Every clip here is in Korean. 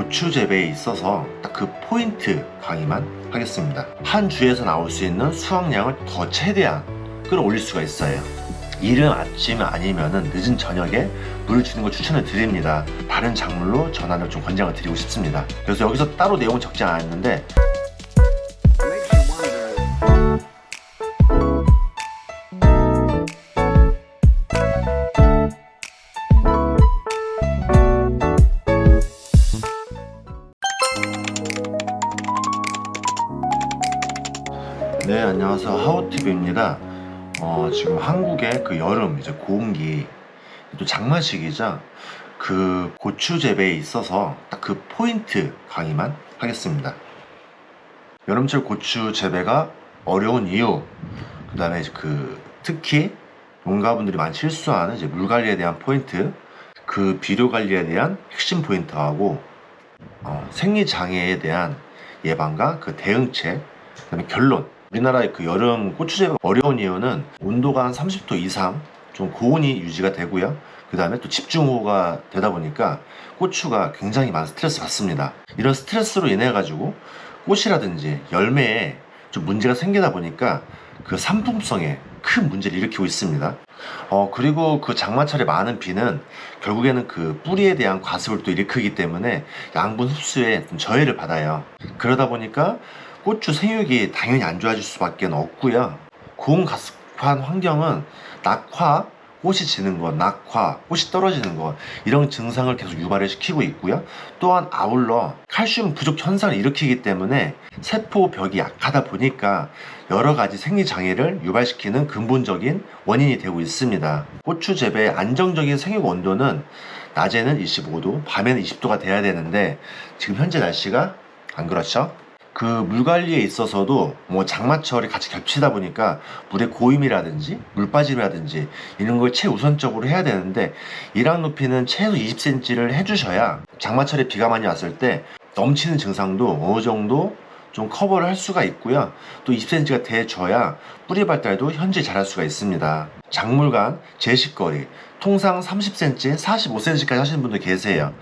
고추 재배에 있어서 딱 그 포인트 강의만 하겠습니다. 한 주에서 나올 수 있는 수확량을 더 최대한 끌어올릴 수가 있어요. 이른 아침 아니면은 늦은 저녁에 물을 주는 걸 추천을 드립니다. 다른 작물로 전환을 좀 권장을 드리고 싶습니다. 그래서 여기서 따로 내용은 적지 않았는데 그 여름, 이제 고온기, 또 장마 시기죠. 그 고추 재배에 있어서 딱 그 포인트 강의만 하겠습니다. 여름철 고추 재배가 어려운 이유, 그 다음에 그 특히 농가분들이 많이 실수하는 이제 물 관리에 대한 포인트, 그 비료 관리에 대한 핵심 포인트하고 어, 생리 장애에 대한 예방과 그 대응책, 그다음에 결론. 우리나라의 그 여름 고추 재배가 어려운 이유는 온도가 한 30도 이상 좀 고온이 유지가 되고요. 그 다음에 또 집중호우가 되다 보니까 고추가 굉장히 많은 스트레스 받습니다. 이런 스트레스로 인해 가지고 꽃이라든지 열매에 좀 문제가 생기다 보니까 그 상품성에 큰 문제를 일으키고 있습니다. 어, 그리고 그 장마철에 많은 비는 결국에는 그 뿌리에 대한 과습을 또 일으키기 때문에 양분 흡수에 좀 저해를 받아요. 그러다 보니까 고추 생육이 당연히 안 좋아질 수밖에 없고요. 고온 가습한 환경은 낙화, 꽃이 지는 것, 낙화, 꽃이 떨어지는 것 이런 증상을 계속 유발을 시키고 있고요. 또한 아울러 칼슘 부족 현상을 일으키기 때문에 세포 벽이 약하다 보니까 여러 가지 생리 장애를 유발시키는 근본적인 원인이 되고 있습니다. 고추 재배의 안정적인 생육 온도는 낮에는 25도, 밤에는 20도가 돼야 되는데 지금 현재 날씨가 안 그렇죠? 그 물 관리에 있어서도 뭐 장마철이 같이 겹치다 보니까 물의 고임이라든지 물 빠짐이라든지 이런 걸 최우선적으로 해야 되는데 일학 높이는 최소 20cm를 해주셔야 장마철에 비가 많이 왔을 때 넘치는 증상도 어느 정도 좀 커버를 할 수가 있고요. 또 20cm가 돼줘야 뿌리 발달도 현재 잘할 수가 있습니다. 작물간 제식거리 통상 30cm, 45cm까지 하시는 분들 계세요.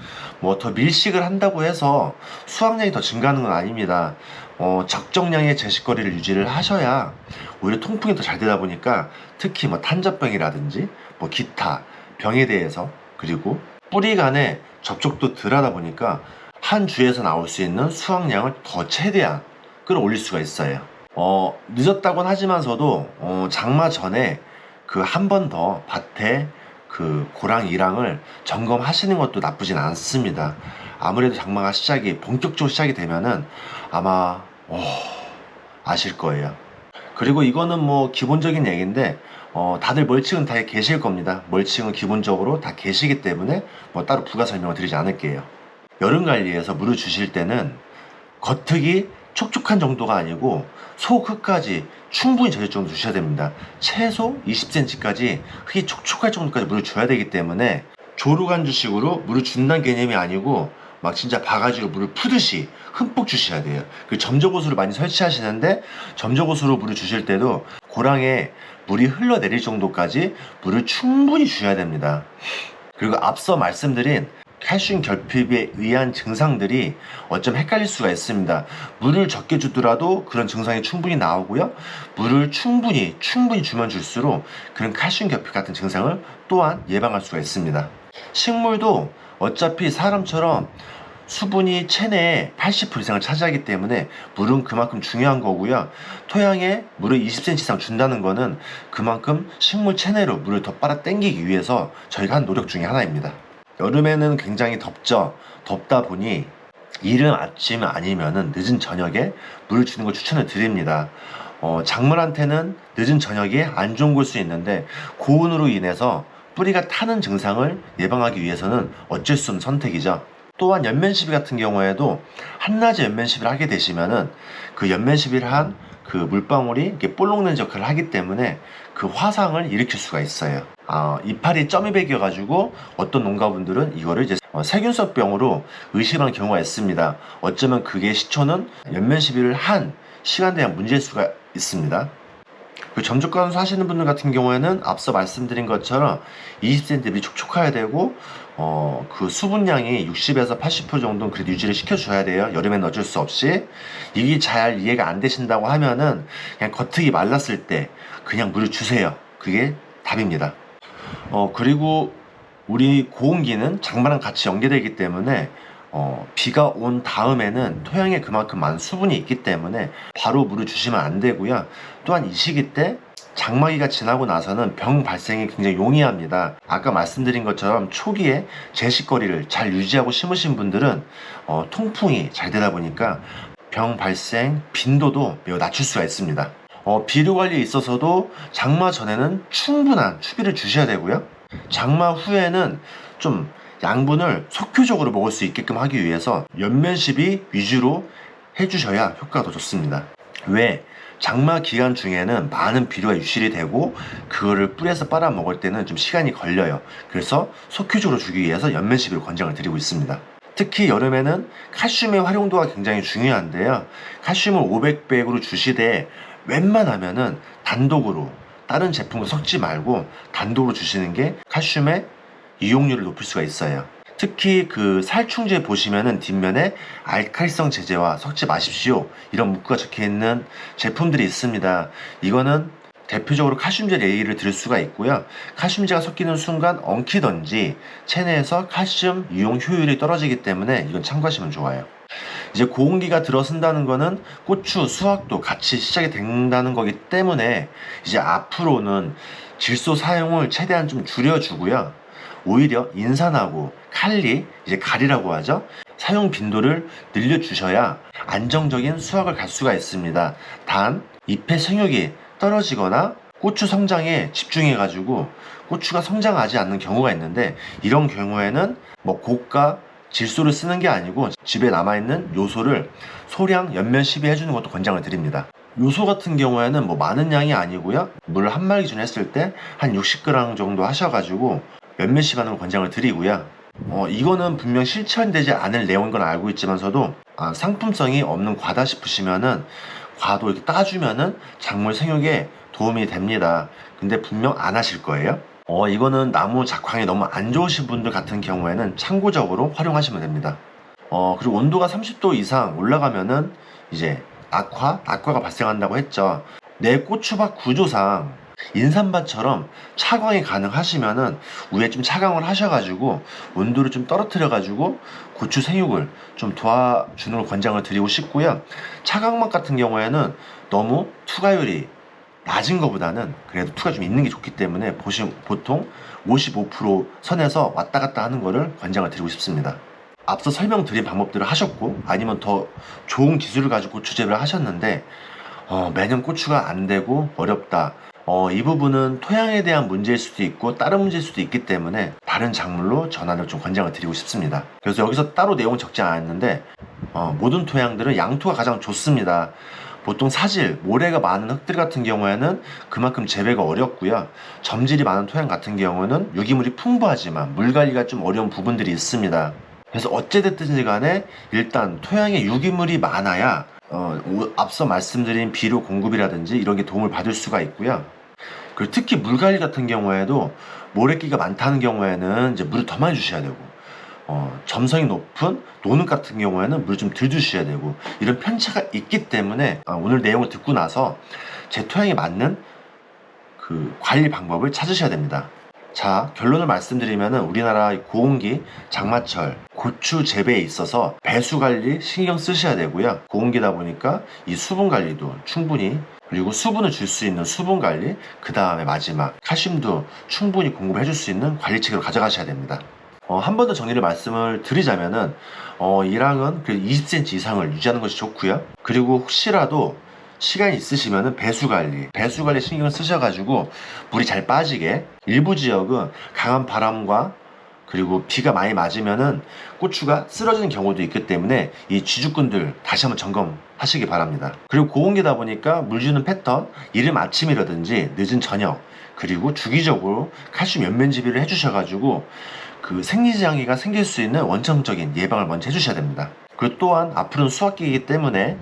뭐 더 밀식을 한다고 해서 수확량이 더 증가하는 건 아닙니다. 어, 적정량의 제식거리를 유지를 하셔야 오히려 통풍이 더 잘 되다 보니까 특히 뭐 탄저병이라든지 뭐 기타 병에 대해서 그리고 뿌리 간의 접촉도 덜 하다 보니까 한 주에서 나올 수 있는 수확량을 더 최대한 끌어올릴 수가 있어요. 어, 늦었다곤 하지만서도 어, 장마 전에 그 한 번 더 밭에 그 고랑 이랑을 점검하시는 것도 나쁘진 않습니다. 아무래도 장마가 시작이 본격적으로 시작이 되면은 아마 어, 아실 거예요. 그리고 이거는 뭐 기본적인 얘기인데 어, 다들 멀칭은 다 계실 겁니다. 멀칭은 기본적으로 다 계시기 때문에 뭐 따로 부가 설명을 드리지 않을게요. 여름 관리에서 물을 주실 때는 겉흙이 촉촉한 정도가 아니고 속흙까지 충분히 젖을 정도 주셔야 됩니다. 최소 20cm까지 흙이 촉촉할 정도까지 물을 줘야 되기 때문에 조루간주식으로 물을 준다는 개념이 아니고 막 진짜 바가지로 물을 푸듯이 흠뻑 주셔야 돼요. 그 점적호수를 많이 설치하시는데 점적호수로 물을 주실 때도 고랑에 물이 흘러내릴 정도까지 물을 충분히 주셔야 됩니다. 그리고 앞서 말씀드린 칼슘 결핍에 의한 증상들이 어쩜 헷갈릴 수가 있습니다. 물을 적게 주더라도 그런 증상이 충분히 나오고요. 물을 충분히 충분히 주면 줄수록 그런 칼슘 결핍 같은 증상을 또한 예방할 수가 있습니다. 식물도 어차피 사람처럼 수분이 체내의 80% 이상을 차지하기 때문에 물은 그만큼 중요한 거고요. 토양에 물을 20cm 이상 준다는 거는 그만큼 식물 체내로 물을 더 빨아 당기기 위해서 저희가 한 노력 중에 하나입니다. 여름에는 굉장히 덥죠. 덥다 보니 이른 아침 아니면은 늦은 저녁에 물을 주는 걸 추천을 드립니다. 어, 작물한테는 늦은 저녁이 안 좋은 걸 수 있는데 고온으로 인해서 뿌리가 타는 증상을 예방하기 위해서는 어쩔 수 없는 선택이죠. 또한 연면 시비 같은 경우에도 한낮에 연면 시비를 하게 되시면은 그 연면 시비를 한그 물방울이 이렇게 볼록낸 역할을 하기 때문에 그 화상을 일으킬 수가 있어요. 아, 이파리 점이 배겨가지고 어떤 농가분들은 이거를 이제 어, 세균성병으로 의심하는 경우가 있습니다. 어쩌면 그게 시초는 연면 시비를 한 시간에 대한 문제일 수가 있습니다. 그 점적 관수 하시는 분들 같은 경우에는 앞서 말씀드린 것처럼 20cm 촉촉해야 되고 어, 그 수분량이 60에서 80% 정도는 그래도 유지를 시켜줘야 돼요. 여름에는 어쩔 수 없이. 이게 잘 이해가 안 되신다고 하면은 그냥 겉흙이 말랐을 때 그냥 물을 주세요. 그게 답입니다. 어, 그리고 우리 고온기는 장마랑 같이 연계되기 때문에 어, 비가 온 다음에는 토양에 그만큼 많은 수분이 있기 때문에 바로 물을 주시면 안 되고요. 또한 이 시기 때 장마기가 지나고 나서는 병 발생이 굉장히 용이합니다. 아까 말씀드린 것처럼 초기에 제식거리를 잘 유지하고 심으신 분들은 어, 통풍이 잘 되다 보니까 병 발생 빈도도 매우 낮출 수가 있습니다. 어, 비료 관리에 있어서도 장마 전에는 충분한 추비를 주셔야 되고요. 장마 후에는 좀 양분을 속효적으로 먹을 수 있게끔 하기 위해서 연면십이 위주로 해주셔야 효과가 더 좋습니다. 왜? 장마 기간 중에는 많은 비료가 유실이 되고 그거를 뿌리에서 빨아 먹을 때는 좀 시간이 걸려요. 그래서 속효적으로 주기 위해서 연면십을 권장을 드리고 있습니다. 특히 여름에는 칼슘의 활용도가 굉장히 중요한데요. 칼슘을 500백으로 주시되 웬만하면은 단독으로 다른 제품과 섞지 말고 단독으로 주시는 게 칼슘의 이용률을 높일 수가 있어요. 특히 그 살충제 보시면은 뒷면에 알칼리성 제제와 섞지 마십시오. 이런 문구가 적혀 있는 제품들이 있습니다. 이거는 대표적으로 칼슘제 예의를 들 수가 있고요. 칼슘제가 섞이는 순간 엉키던지 체내에서 칼슘 이용 효율이 떨어지기 때문에 이건 참고하시면 좋아요. 이제 고온기가 들어선다는 거는 고추, 수확도 같이 시작이 된다는 거기 때문에 이제 앞으로는 질소 사용을 최대한 좀 줄여주고요. 오히려 인산하고 칼리, 이제 가리라고 하죠. 사용 빈도를 늘려주셔야 안정적인 수확을 갈 수가 있습니다. 단, 잎의 생육이 떨어지거나 고추 성장에 집중해가지고 고추가 성장하지 않는 경우가 있는데 이런 경우에는 뭐 고가 질소를 쓰는 게 아니고 집에 남아있는 요소를 소량 연면 시비해주는 것도 권장을 드립니다. 요소 같은 경우에는 뭐 많은 양이 아니고요. 물 한 마리 기준 했을 때 한 60g 정도 하셔가지고 연면 시반으로 권장을 드리고요. 어, 이거는 분명 실천되지 않을 내용인 건 알고 있지만서도 아, 상품성이 없는 과다 싶으시면은 과도 이렇게 따주면은 작물 생육에 도움이 됩니다. 근데 분명 안 하실 거예요. 어, 이거는 나무 작황이 너무 안 좋으신 분들 같은 경우에는 참고적으로 활용하시면 됩니다. 어, 그리고 온도가 30도 이상 올라가면은 이제 악화, 악화가 발생한다고 했죠. 내 고추밭 구조상 인삼밭처럼 차광이 가능하시면은 위에 좀 차광을 하셔가지고 온도를 좀 떨어뜨려가지고 고추 생육을 좀 도와주는 걸 권장을 드리고 싶고요. 차광맛 같은 경우에는 너무 투과율이 낮은 것보다는 그래도 투가 좀 있는 게 좋기 때문에 보시, 보통 55% 선에서 왔다 갔다 하는 거를 권장을 드리고 싶습니다. 앞서 설명드린 방법들을 하셨고 아니면 더 좋은 기술을 가지고 재배를 하셨는데 어, 매년 고추가 안 되고 어렵다. 어, 이 부분은 토양에 대한 문제일 수도 있고 다른 문제일 수도 있기 때문에 다른 작물로 전환을 좀 권장을 드리고 싶습니다. 그래서 여기서 따로 내용은 적지 않았는데 어, 모든 토양들은 양토가 가장 좋습니다. 보통 사질, 모래가 많은 흙들 같은 경우에는 그만큼 재배가 어렵고요. 점질이 많은 토양 같은 경우는 유기물이 풍부하지만 물 관리가 좀 어려운 부분들이 있습니다. 그래서 어찌됐든지 간에 일단 토양에 유기물이 많아야 어, 오- 앞서 말씀드린 비료 공급이라든지 이런 게 도움을 받을 수가 있고요. 그리고 특히 물 관리 같은 경우에도 모래끼가 많다는 경우에는 이제 물을 더 많이 주셔야 되고 어, 점성이 높은 노는 같은 경우에는 물 좀 덜 주셔야 되고 이런 편차가 있기 때문에 아, 오늘 내용을 듣고 나서 제 토양에 맞는 그 관리 방법을 찾으셔야 됩니다. 자, 결론을 말씀드리면은 우리나라 이 고온기, 장마철, 고추 재배에 있어서 배수 관리 신경 쓰셔야 되고요. 고온기다 보니까 이 수분 관리도 충분히 그리고 수분을 줄 수 있는 수분 관리, 그 다음에 마지막 칼슘도 충분히 공급해 줄 수 있는 관리책으로 가져가셔야 됩니다. 어, 한 번 더 정리를 말씀을 드리자면은 어, 이랑은 그 20cm 이상을 유지하는 것이 좋고요. 그리고 혹시라도 시간이 있으시면은 배수 관리, 배수 관리 신경을 쓰셔가지고 물이 잘 빠지게 일부 지역은 강한 바람과 그리고 비가 많이 맞으면은 고추가 쓰러지는 경우도 있기 때문에 이 쥐죽꾼들 다시 한번 점검하시기 바랍니다. 그리고 고온기다 보니까 물 주는 패턴, 이른 아침이라든지 늦은 저녁, 그리고 주기적으로 칼슘 연면지비를 해주셔가지고 그 생리장애가 생길 수 있는 원천적인 예방을 먼저 해주셔야 됩니다. 그리고 또한 앞으로는 수학기이기 때문에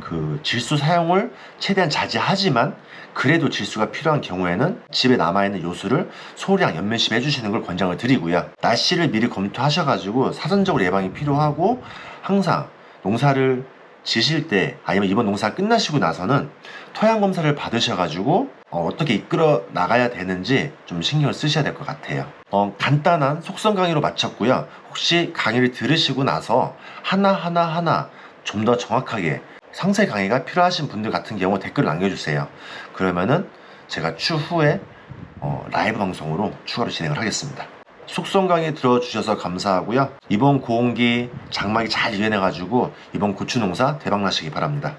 그 질소 사용을 최대한 자제하지만 그래도 질소가 필요한 경우에는 집에 남아있는 요수를 소량 연면시 해주시는 걸 권장을 드리고요. 날씨를 미리 검토하셔가지고 사전적으로 예방이 필요하고 항상 농사를 지실 때 아니면 이번 농사 끝나시고 나서는 토양 검사를 받으셔가지고 어, 떻게 이끌어 나가야 되는지 좀 신경을 쓰셔야 될 것 같아요. 어, 간단한 속성 강의로 마쳤고요. 혹시 강의를 들으시고 나서 하나 하나 하나 좀 더 정확하게 상세 강의가 필요하신 분들 같은 경우 댓글 남겨주세요. 그러면은 제가 추후에 어, 라이브 방송으로 추가로 진행을 하겠습니다. 속성 강의 들어주셔서 감사하고요. 이번 고온기 장마기 잘 이겨내가지고 이번 고추 농사 대박 나시기 바랍니다.